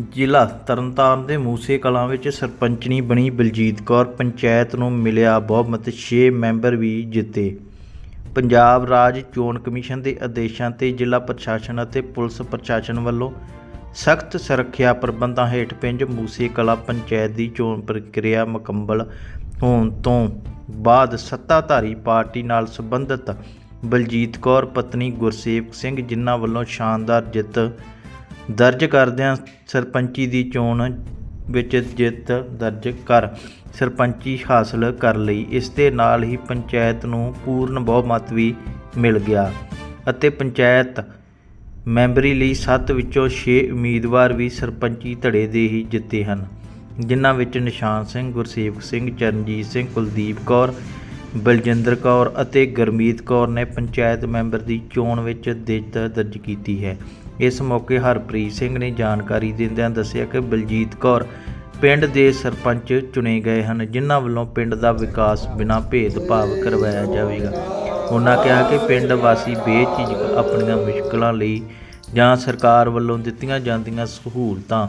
ਜ਼ਿਲ੍ਹਾ ਤਰਨਤਾਰਨ ਦੇ ਮੂਸੇ ਕਲਾਂ ਵਿੱਚ ਸਰਪੰਚਣੀ ਬਣੀ ਬਲਜੀਤ ਕੌਰ ਪੰਚਾਇਤ ਨੂੰ ਮਿਲਿਆ ਬਹੁਮਤ 6 ਮੈਂਬਰ ਵੀ ਜਿੱਤੇ। ਪੰਜਾਬ ਰਾਜ ਚੋਣ ਕਮਿਸ਼ਨ ਦੇ ਆਦੇਸ਼ਾਂ ਤੇ ਜ਼ਿਲ੍ਹਾ ਪ੍ਰਸ਼ਾਸਨ ਅਤੇ ਪੁਲਿਸ ਪ੍ਰਸ਼ਾਸਨ ਵੱਲੋਂ ਸਖਤ ਸੁਰੱਖਿਆ ਪ੍ਰਬੰਧਾਂ ਹੇਠ ਪਿੰਡ ਮੂਸੇ ਕਲਾਂ ਪੰਚਾਇਤ ਦੀ ਚੋਣ ਪ੍ਰਕਿਰਿਆ ਮੁਕੰਮਲ ਹੋਣ ਤੋਂ ਬਾਅਦ ਸੱਤਾਧਾਰੀ ਪਾਰਟੀ ਨਾਲ ਸੰਬੰਧਿਤ ਬਲਜੀਤ ਕੌਰ, ਪਤਨੀ ਗੁਰਸੇਵਕ ਸਿੰਘ ਜਿਨ੍ਹਾਂ ਵੱਲੋਂ ਸ਼ਾਨਦਾਰ ਜਿੱਤ ਦਰਜ ਕਰਦਿਆਂ ਸਰਪੰਚੀ ਦੀ ਚੋਣ ਵਿੱਚ ਜਿੱਤ ਦਰਜ ਕਰ ਸਰਪੰਚੀ ਹਾਸਲ ਕਰ ਲਈ। ਇਸ ਦੇ ਨਾਲ ਹੀ ਪੰਚਾਇਤ ਨੂੰ ਪੂਰਨ ਬਹੁਮਤ ਵੀ ਮਿਲ ਗਿਆ ਅਤੇ ਪੰਚਾਇਤ ਮੈਂਬਰੀ ਲਈ 7 ਵਿੱਚੋਂ 6 ਉਮੀਦਵਾਰ ਵੀ ਸਰਪੰਚੀ ਧੜੇ ਦੇ ਹੀ ਜਿੱਤੇ ਹਨ, ਜਿਨ੍ਹਾਂ ਵਿੱਚ ਨਿਸ਼ਾਨ ਸਿੰਘ, ਗੁਰਸੇਵਕ ਸਿੰਘ, ਚਰਨਜੀਤ ਸਿੰਘ, ਕੁਲਦੀਪ ਕੌਰ, ਬਲਜਿੰਦਰ ਕੌਰ ਅਤੇ ਗਰਮੀਤ ਕੌਰ ਨੇ ਪੰਚਾਇਤ ਮੈਂਬਰ ਦੀ ਚੋਣ ਵਿੱਚ ਜਿੱਤ ਦਰਜ ਕੀਤੀ ਹੈ। ਇਸ ਮੌਕੇ ਹਰਪ੍ਰੀਤ ਸਿੰਘ ਨੇ ਜਾਣਕਾਰੀ ਦਿੰਦਿਆਂ ਦੱਸਿਆ ਕਿ ਬਲਜੀਤ ਕੌਰ ਪਿੰਡ ਦੇ ਸਰਪੰਚ ਚੁਣੇ ਗਏ ਹਨ, ਜਿਨ੍ਹਾਂ ਵੱਲੋਂ ਪਿੰਡ ਦਾ ਵਿਕਾਸ ਬਿਨਾਂ ਭੇਦਭਾਵ ਕਰਵਾਇਆ ਜਾਵੇਗਾ। ਉਹਨਾਂ ਕਿਹਾ ਕਿ ਪਿੰਡ ਵਾਸੀ ਬੇਝਿਜਕ ਆਪਣੀਆਂ ਮੁਸ਼ਕਲਾਂ ਲਈ ਜਾਂ ਸਰਕਾਰ ਵੱਲੋਂ ਦਿੱਤੀਆਂ ਜਾਂਦੀਆਂ ਸਹੂਲਤਾਂ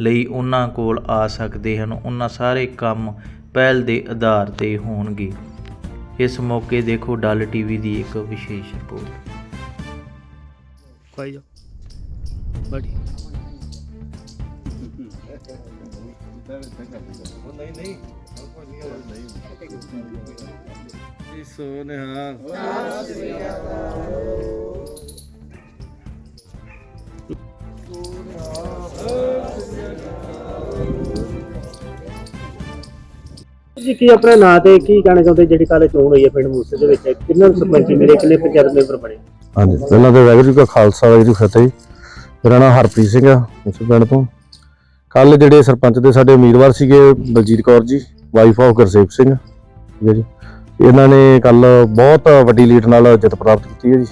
ਲਈ ਉਹਨਾਂ ਕੋਲ ਆ ਸਕਦੇ ਹਨ ਉਹਨਾਂ ਸਾਰੇ ਕੰਮ ਪਹਿਲ ਦੇ ਆਧਾਰ ਤੇ ਹੋਣਗੇ। ਇਸ ਮੌਕੇ ਦੇਖੋ, ਡੱਲ ਟੀਵੀ ਦੀ ਇੱਕ ਵਿਸ਼ੇਸ਼ ਰਿਪੋਰਟ। ਖਾਈ ਬੜੀ। ਨਹੀਂ ਸੋਨੇ ਹਾਂ ਜੀ ਕੀ ਆਪਣਾ ਨਾਂ ਤੇ ਕੀ ਕਹਿਣਾ ਚਾਹੁੰਦੇ ਜਿਹੜੀ ਕੱਲ ਚੋਣ ਹੋਈ ਹੈ ਪਿੰਡ ਮੂਸੇ ਦੇ ਵਿੱਚ? ਕਿੰਨਾਂ ਨੂੰ ਸਰਪੰਚ ਮੇਰੇ ਕਿੰਨੇ ਪੰਚਾਇਤ ਮੈਂਬਰ ਬਣੇ? ਹਾਂਜੀ ਪਹਿਲਾਂ ਤਾਂ ਵਾਹਿਗੁਰੂ ਜੀ ਕਾ ਖਾਲਸਾ ਵਾਹਿਗੁਰੂ ਜੀ ਕੀ ਫਤਿਹ। ਜੀ। ਮੇਰਾ ਨਾਮ ਹਰਪ੍ਰੀਤ ਸਿੰਘ ਆ, ਉਸ ਪਿੰਡ ਤੋਂ। ਕੱਲ ਜਿਹੜੇ ਸਰਪੰਚ ਦੇ ਸਾਡੇ ਉਮੀਦਵਾਰ ਸੀਗੇ ਬਲਜੀਤ ਕੌਰ ਜੀ ਵਾਈਫ ਆਫ ਗੁਰਸੇਵ ਸਿੰਘ। ਠੀਕ ਹੈ ਜੀ। ਇਹਨਾਂ ਨੇ ਕੱਲ ਬਹੁਤ ਵੱਡੀ ਲੀਡ ਨਾਲ ਜਿੱਤ ਪ੍ਰਾਪਤ ਕੀਤੀ ਹੈ ਜੀ।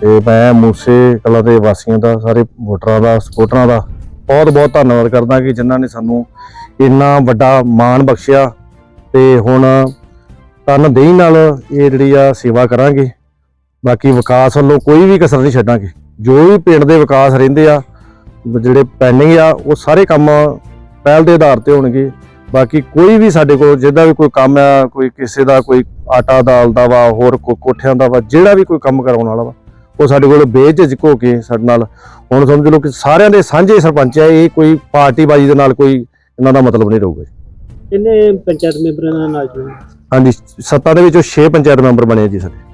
ਤੇ ਮੈਂ ਮੂਸੇ ਕਲਾ ਦੇ ਵਾਸੀਆਂ ਦਾ, ਸਾਰੇ ਵੋਟਰਾਂ ਦਾ ਸਪੋਰਟਰਾਂ ਦਾ ਬਹੁਤ ਬਹੁਤ ਧੰਨਵਾਦ ਕਰਦਾ ਕਿ ਜਿਨ੍ਹਾਂ ਨੇ ਸਾਨੂੰ ਇੰਨਾ ਵੱਡਾ ਮਾਣ ਬਖਸ਼ਿਆ। ਤੇ ਹੁਣ ਤਨ ਦੇਹੀ ਨਾਲ ਇਹ ਜਿਹੜੀ ਆ ਸੇਵਾ ਕਰਾਂਗੇ। ਬਾਕੀ ਵਿਕਾਸ ਵੱਲੋਂ ਕੋਈ ਵੀ ਕਸਰ ਨਹੀਂ ਛੱਡਾਂਗੇ। ਜੋ ਵੀ ਪਿੰਡ ਦੇ ਵਿਕਾਸ ਰਹਿੰਦੇ ਆ ਜਿਹੜੇ ਪੈਂਡਿੰਗ ਆ ਉਹ ਸਾਰੇ ਕੰਮ ਪਹਿਲ ਦੇ ਆਧਾਰ ਤੇ ਹੋਣਗੇ। ਬਾਕੀ ਕੋਈ ਵੀ ਸਾਡੇ ਕੋਲ ਜਿਹਦਾ ਵੀ ਕੋਈ ਕੰਮ ਆ ਕੋਈ ਕਿਸੇ ਦਾ ਕੋਈ ਆਟਾ ਦਾਲ ਦਾ ਵਾ ਹੋਰ ਕੋ ਕੋਠਿਆਂ ਦਾ ਵਾ ਜਿਹੜਾ ਵੀ ਕੋਈ ਕੰਮ ਕਰਾਉਣ ਵਾਲਾ ਵਾ ਉਹ ਸਾਡੇ ਕੋਲ ਬੇਝਿਜਕ ਹੋ ਕੇ ਸਾਡੇ ਨਾਲ ਹੁਣ ਸਮਝ ਲਓ ਕਿ ਸਾਰਿਆਂ ਦੇ ਸਾਂਝੇ ਸਰਪੰਚ ਆ ਇਹ ਕੋਈ ਪਾਰਟੀਬਾਜ਼ੀ ਦੇ ਨਾਲ ਕੋਈ ਇਹਨਾਂ ਦਾ ਮਤਲਬ ਨਹੀਂ ਰਹੂਗਾ। ਕਿੰਨੇ ਪੰਚਾਇਤ ਮੈਂਬਰਾਂ ਨਾਲ ਨਾਲ ਚੋਣ ਹਾਂਜੀ ਸੱਤਾ ਦੇ ਵਿੱਚੋਂ 6 ਪੰਚਾਇਤ ਮੈਂਬਰ ਬਣੇ ਜੀ ਸਾਡੇ।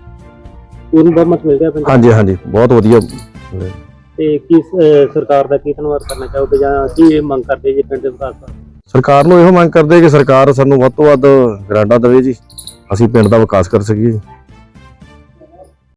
ਪੂਰਨ ਬਹੁਮਤ ਮਿਲ ਗਿਆ ਪੰਚਾਇਤ? ਹਾਂਜੀ ਹਾਂਜੀ ਬਹੁਤ ਵਧੀਆ। ਤੇ ਕੀ ਅਹ, ਸਰਕਾਰ ਦਾ ਕੀ ਧੰਨਵਾਦ ਕਰਨਾ ਚਾਹੋਗੇ ਜਾਂ ਕੀ ਇਹ ਮੰਗ ਕਰਦੇ ਜੀ ਪਿੰਡ ਦੇ ਵਿਕਾਸ ਦਾ? ਸਰਕਾਰ ਨੂੰ ਇਹੋ ਮੰਗ ਕਰਦੇ ਕਿ ਸਰਕਾਰ ਸਾਨੂੰ ਵੱਧ ਤੋਂ ਵੱਧ ਗ੍ਰਾਂਟਾਂ ਦੇਵੇ ਜੀ। ਅਸੀਂ ਪਿੰਡ ਦਾ ਵਿਕਾਸ ਕਰ ਸਕੀਏ